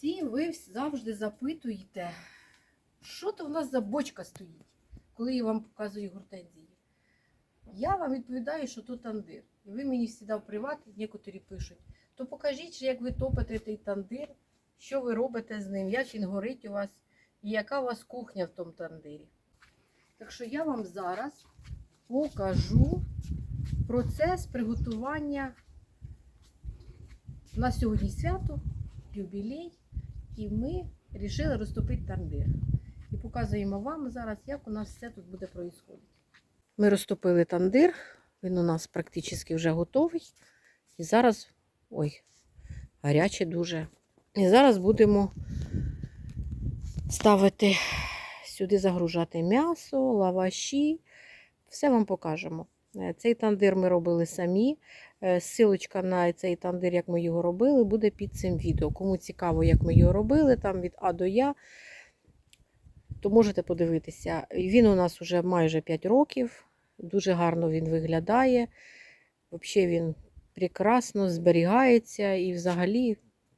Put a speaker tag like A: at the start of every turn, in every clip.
A: Всі ви завжди запитуєте, що то в нас за бочка стоїть, коли я вам показую гортензії. Я вам відповідаю, що то тандир. І ви мені завжди в приват, некоторі пишуть, то покажіть, як ви топите той тандир, що ви робите з ним, як він горить у вас, і яка у вас кухня в тому тандирі. Так що я вам зараз покажу процес приготування. У нас сьогодні свято, юбілей, і ми вирішили розтопити тандир. І показуємо вам зараз, як у нас все тут буде проїсходити. Ми розтопили тандир, він у нас практично вже готовий. І зараз, ой, гаряче дуже. І зараз будемо ставити сюди загружати м'ясо, лаваші. Все вам покажемо. Е, Цей тандир ми робили самі. Е, Силочка на цей тандир, як ми його робили, буде під цим відео. Кому цікаво, як ми його робили, там від А до Я, то можете подивитися. Він у нас вже майже 5 років. Дуже гарно він виглядає. Взагалі він прекрасно зберігається і взагалі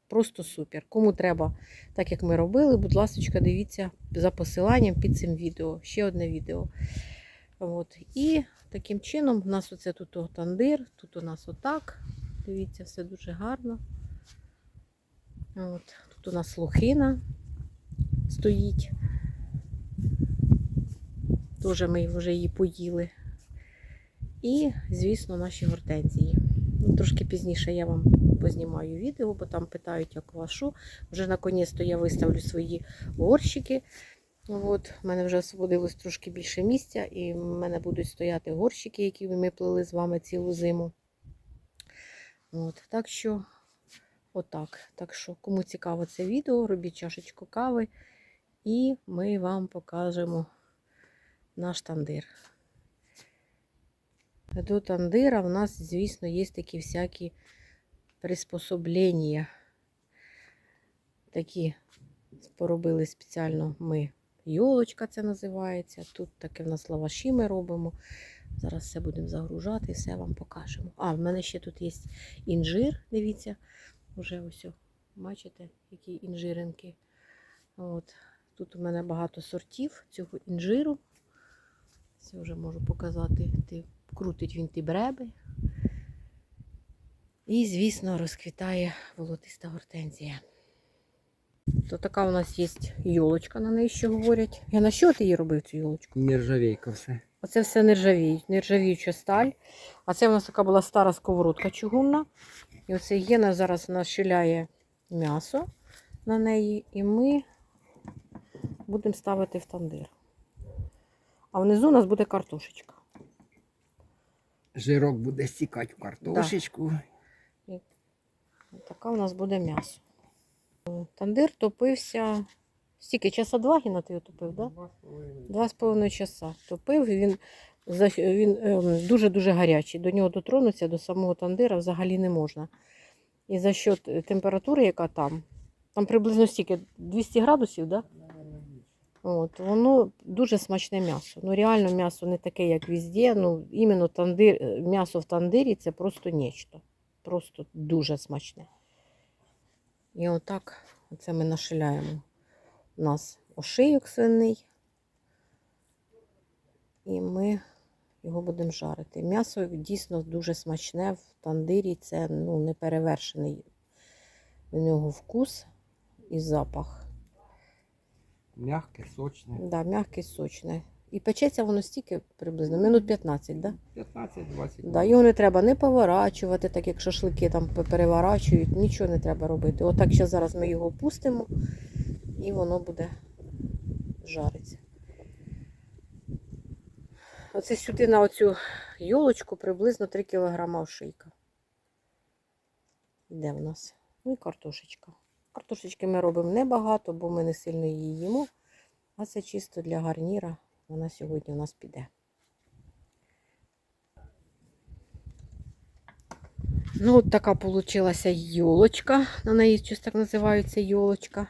A: просто супер. Кому треба, так як ми робили, будь ласка, дивіться за посиланням під цим відео. Ще одне відео. От. І таким чином у нас оце тут тандир, тут у нас отак. Дивіться, все дуже гарно. От. Тут у нас лохина стоїть. Теж ми вже її поїли. І, звісно, наші гортензії. Ну, Трошки пізніше я вам познімаю відео, бо там питають, як вашу. Вже наконець-то я виставлю свої горщики. От, в мене вже освободилось трошки більше місця, і в мене будуть стояти горщики, які ми плели з вами цілу зиму. От, так що, отак. Так що, кому цікаво це відео, робіть чашечку кави, і ми вам покажемо наш тандир. До тандира в нас, звісно, є такі всякі приспособлення. Такі поробили спеціально ми. Йолочка це називається. Тут таке в нас лаваші ми робимо. Зараз все будемо загружати і все вам покажемо. А, в мене ще тут є інжир, дивіться. Уже ось, бачите, які інжиринки. От. Тут у мене багато сортів цього інжиру. Це вже можу показати. Ти, крутить він ті бреби. І, звісно, розквітає волотиста гортензія. То така у нас є йолочка, на неї ще говорять. Я на що ти її робив цю йолочку?
B: Нержавейка все.
A: Оце все нержавіють, нержавіюча сталь. А це у нас така була стара сковородка чугунна. І оце Єна зараз нашиляє м'ясо на неї, і ми будемо ставити в тандир. А внизу у нас буде картошечка.
B: Жирок буде стікати в картошечку.
A: Така у нас буде м'ясо. Тандир топився. Стільки часа два Гіна ти його топив, так? Да? Два з половиною часа топив. і Він, він ем, дуже-дуже гарячий. До нього дотронутися до самого тандира взагалі не можна. І за счет е, температури, яка там, там приблизно стільки 200 градусів, да? От, воно дуже смачне м'ясо. Ну, реально м'ясо не таке, як везде. Ну, іменно тандир, е, м'ясо в тандирі це просто нечто. Просто дуже смачне. І отак оце ми нашиляємо. У нас ошийок свиний. І ми його будемо жарити. М'ясо дійсно дуже смачне в тандирі. Це ну, неперевершений у нього вкус і запах.
B: Мягке, сочне.
A: Да, м'яке, сочне. І печеться воно стільки приблизно, минут 15, да?
B: 15-20.
A: Да, його не треба не поворачувати, так як шашлики там переворачують, нічого не треба робити. Отак ще зараз ми його опустимо і воно буде жаритися. Оце сюди на оцю йолочку приблизно 3 кг ошийка. Йде в нас. Ну і картошечка. Картошечки ми робимо небагато, бо ми не сильно її їмо. А це чисто для гарніра. Вона сьогодні у нас піде. Ну, от така получилася йолочка. На неї щось так називається йолочка.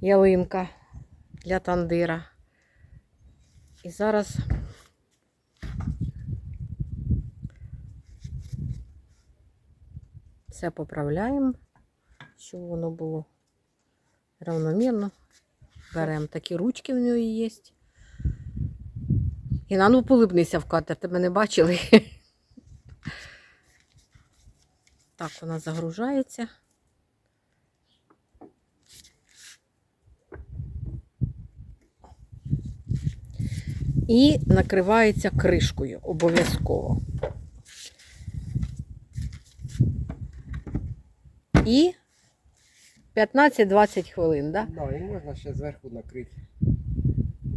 A: Ялинка для тандира. І зараз все поправляємо, щоб воно було равномірно. Беремо такі ручки в нього є. І на ну полибнися в катер, тебе не бачили. Так, вона загружається. І накривається кришкою обов'язково. І 15-20 хвилин, да?
B: Да, і можна ще зверху накрити.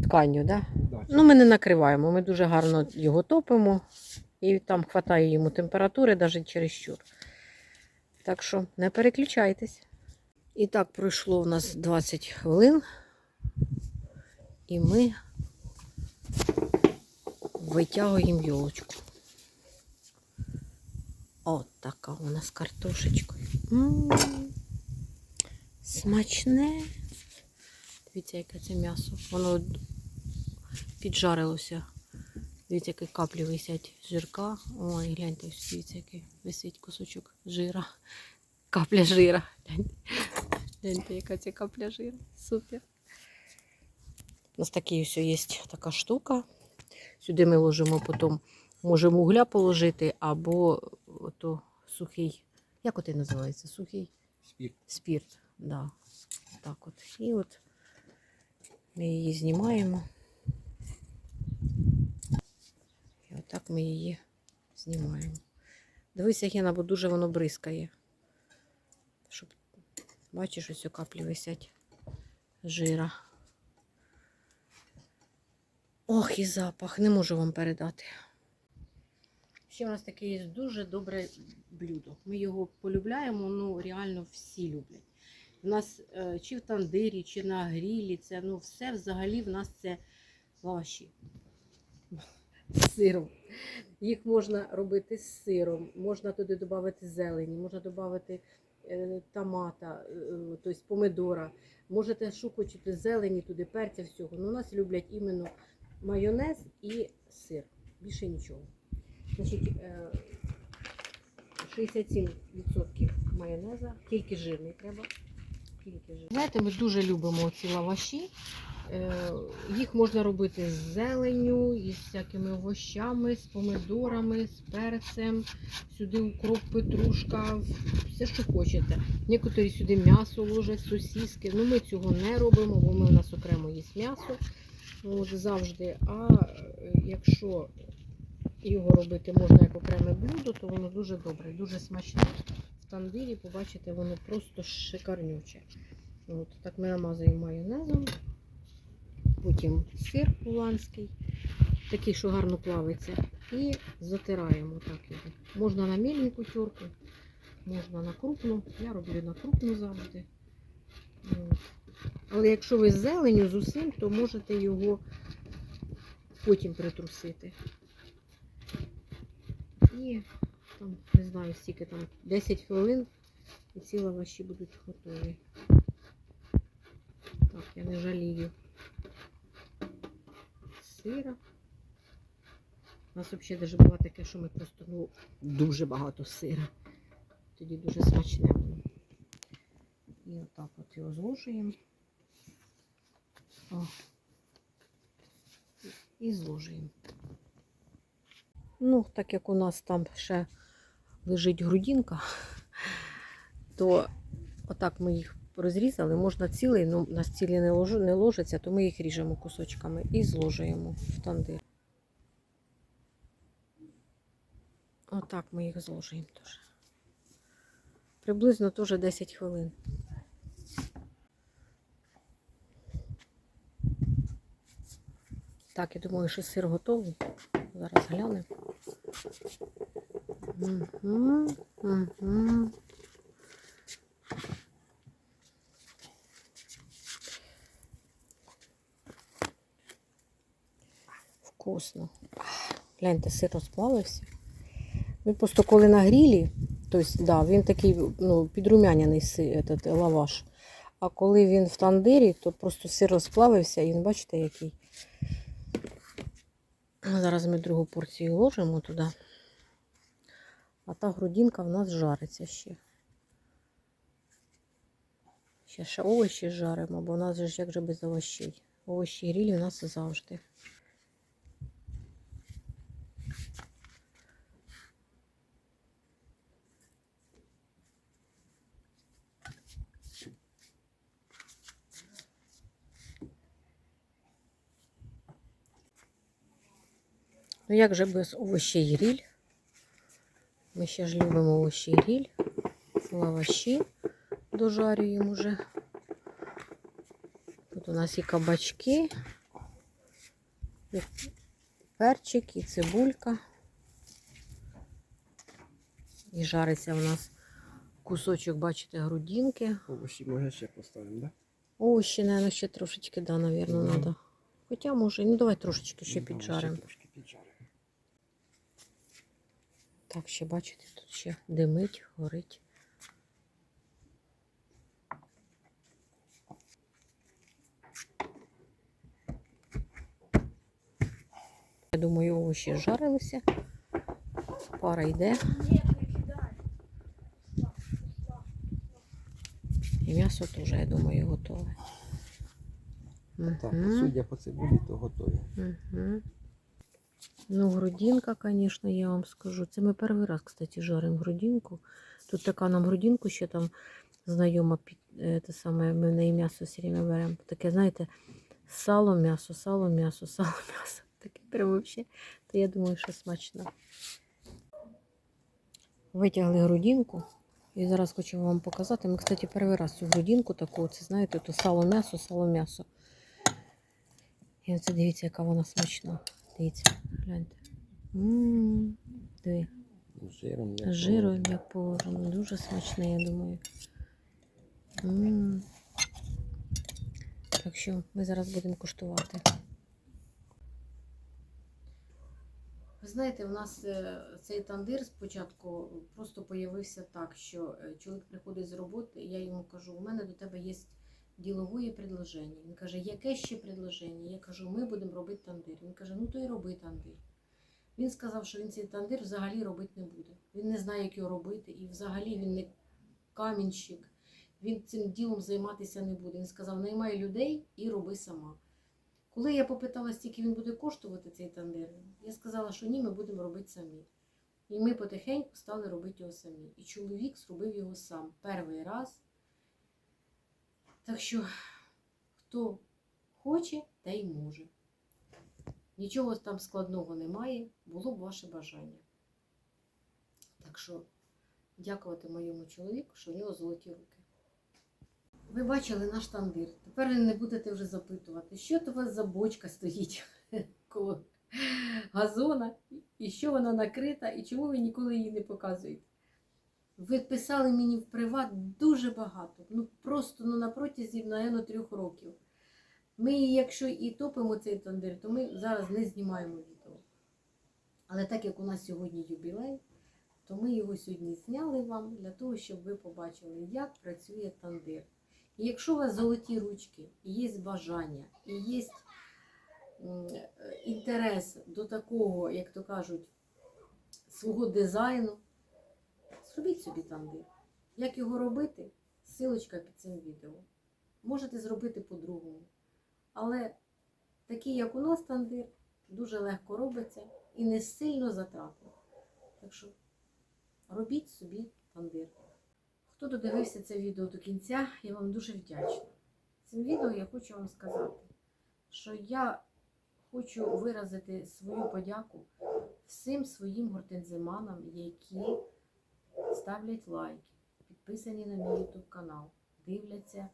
A: Тканню, да?
B: Да,
A: Ну, ми не накриваємо, ми дуже гарно його топимо, і там хватає йому температури, навіть чересчур. Так що не переключайтесь. І так пройшло у нас 20 хвилин, і ми витягуємо йолочку. От така у нас картошечкою. М, Смачне. Дивіться, яке це м'ясо. Воно піджарилося. Дивіться, які каплі висять жирка. Ой, гляньте, дивіться, який висить кусочок жира. Капля жира. Гляньте, гляньте яка це капля жира. Супер. У нас такий ось є така штука. Сюди ми ложимо потім, можемо угля положити, або ото сухий. Як от і називається? Сухий
B: Спірт.
A: спірт. Да. Так от. І от ми її знімаємо. І отак ми її знімаємо. Дивися, Гена, бо дуже воно бризкає. Щоб, бачиш, ось у каплі висять жира. Ох, і запах, не можу вам передати. Ще в нас таке є дуже добре блюдо. Ми його полюбляємо, ну реально всі люблять. У нас е, чи в тандирі, чи на грілі, це ну все взагалі в нас це лаваші. Сиром. Їх можна робити з сиром, можна туди додати зелені, можна додати е, томата, е, тобто помидора. Можете хочете зелені, туди перця всього. Ну, у нас люблять іменно майонез і сир. Більше нічого. Значить, е, 67% майонеза, тільки жирний треба. Тільки жирний. Знаєте, ми дуже любимо ці лаваші. Е, Їх можна робити з зеленню, із всякими овощами, з помидорами, з перцем. Сюди укроп, петрушка, все, що хочете. Некоторі сюди м'ясо ложать, сосиски. Ну, ми цього не робимо, бо ми у нас окремо є м'ясо. От, завжди. А е, якщо його робити можна як окреме блюдо, то воно дуже добре, дуже смачне. В тандирі, побачите, воно просто шикарнюче. От, так ми намазуємо майонезом. Потім сир уланський, такий, що гарно плавиться. І затираємо так його. Можна на мільнику терку, можна на крупну. Я роблю на крупну завжди. Але якщо ви з зеленю з усім, то можете його потім притрусити. І там, не знаю, стільки там 10 хвилин і ці лаваші будуть готові. Так, я не жалію сира. У нас взагалі даже було таке, що ми просто ну, дуже багато сира. Тоді дуже смачне воно. І отак от його зложуємо. І зложуємо. Ну, так як у нас там ще лежить грудинка, то отак ми їх розрізали. Можна цілий, ну у нас цілі не, лож... не ложаться, то ми їх ріжемо кусочками і зложуємо в тандир. Отак ми їх зложуємо теж. Приблизно теж 10 хвилин. Так, я думаю, що сир готовий. Зараз глянемо. Угу, угу. Вкусно. Гляньте, сир розплавився. Він просто коли на грілі, тобто, да, він такий ну, підрумяняний этот, лаваш. А коли він в тандирі, то просто сир розплавився і він, бачите, який. Зараз ми другу порцію ложимо туди. А та грудинка в нас жариться ще. Ще ще овочі жаримо, бо у нас же як же без овощей. Овочі грілі у нас завжди. Ну як же без овощей гріль? Ми ще ж любимо овощі гріль, лаваші дожарюємо вже. Тут у нас і кабачки, і перчик, і цибулька. І жариться у нас кусочок, бачите, грудинки.
B: Овочі може ще поставимо, да?
A: Овощі, наверное, ще трошечки, да, наверное,
B: Мгм.
A: надо. Хоча може, ну давай трошечки ще піджаримо. Так, ще бачите, тут ще димить, горить. Я думаю, овочі жарилися. Пара йде. І м'ясо теж, я думаю, готове.
B: Так,
A: Мгм.
B: судя по цибулі, то готові.
A: Угу. Ну, грудинка, звісно, я вам скажу. Це ми перший раз, кстати, жаримо грудинку. Тут така нам грудинку ще там знайома те саме, ми в неї м'ясо все время беремо. Таке, знаєте, сало, м'ясо, сало, м'ясо, сало, м'ясо. Таке прямо вообще. То я думаю, що смачно. Витягли грудинку. І зараз хочу вам показати. Ми, кстати, перший раз цю грудинку таку, це знаєте, то сало м'ясо, сало м'ясо. І оце дивіться, яка вона смачна. Дивіться, гляньте. Диви,
B: Жиром. як
A: жиром як положено. Дуже смачне, я думаю. М. Так що ми зараз будемо куштувати. Ви знаєте, у нас е, цей тандир спочатку просто появився так, що е, чоловік приходить з роботи, я йому кажу, у мене до тебе є ділове предложення. Він каже, яке ще предложення? Я кажу, ми будемо робити тандир. Він каже, ну то й роби тандир. Він сказав, що він цей тандир взагалі робити не буде. Він не знає, як його робити, і взагалі він не камінщик. Він цим ділом займатися не буде. Він сказав, наймай людей і роби сама. Коли я попитала, скільки він буде коштувати цей тандир, я сказала, що ні, ми будемо робити самі. І ми потихеньку стали робити його самі. І чоловік зробив його сам перший раз. Так що, хто хоче, те й може. Нічого там складного немає, було б ваше бажання. Так що, дякувати моєму чоловіку, що в нього золоті руки. Ви бачили наш тандир. Тепер не будете вже запитувати, що то у вас за бочка стоїть коло газона, і що вона накрита, і чому ви ніколи її не показуєте. Ви писали мені в приват дуже багато, ну просто ну, на протязі, напевно, трьох років. Ми, якщо і топимо цей тандир, то ми зараз не знімаємо відео. Але так як у нас сьогодні юбілей, то ми його сьогодні зняли вам для того, щоб ви побачили, як працює тандир. І якщо у вас золоті ручки, і є бажання, і є інтерес до такого, як то кажуть, свого дизайну, зробіть собі тандир. Як його робити? Силочка під цим відео. Можете зробити по-другому. Але такий, як у нас тандир, дуже легко робиться і не сильно затратно. Так що робіть собі тандир. Хто додивився це відео до кінця, я вам дуже вдячна. Цим відео я хочу вам сказати, що я хочу виразити свою подяку всім своїм гортензиманам, які ставлять лайки, підписані на мій YouTube канал, дивляться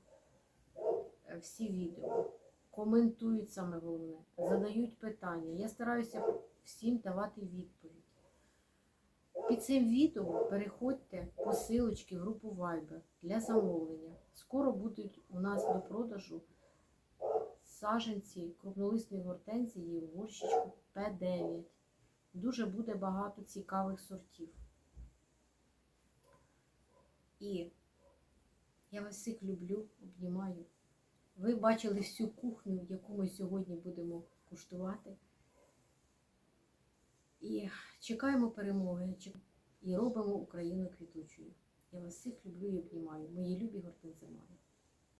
A: е, всі відео, коментують саме головне, задають питання. Я стараюся всім давати відповідь. Під цим відео переходьте по силочці в групу Viber для замовлення. Скоро будуть у нас до продажу саженці крупнолисної гортензії в горщичку П9. Дуже буде багато цікавих сортів. І я вас всіх люблю, обнімаю. Ви бачили всю кухню, яку ми сьогодні будемо куштувати. І чекаємо перемоги і робимо Україну квітучою. Я вас всіх люблю і обнімаю, мої любі гортензимани.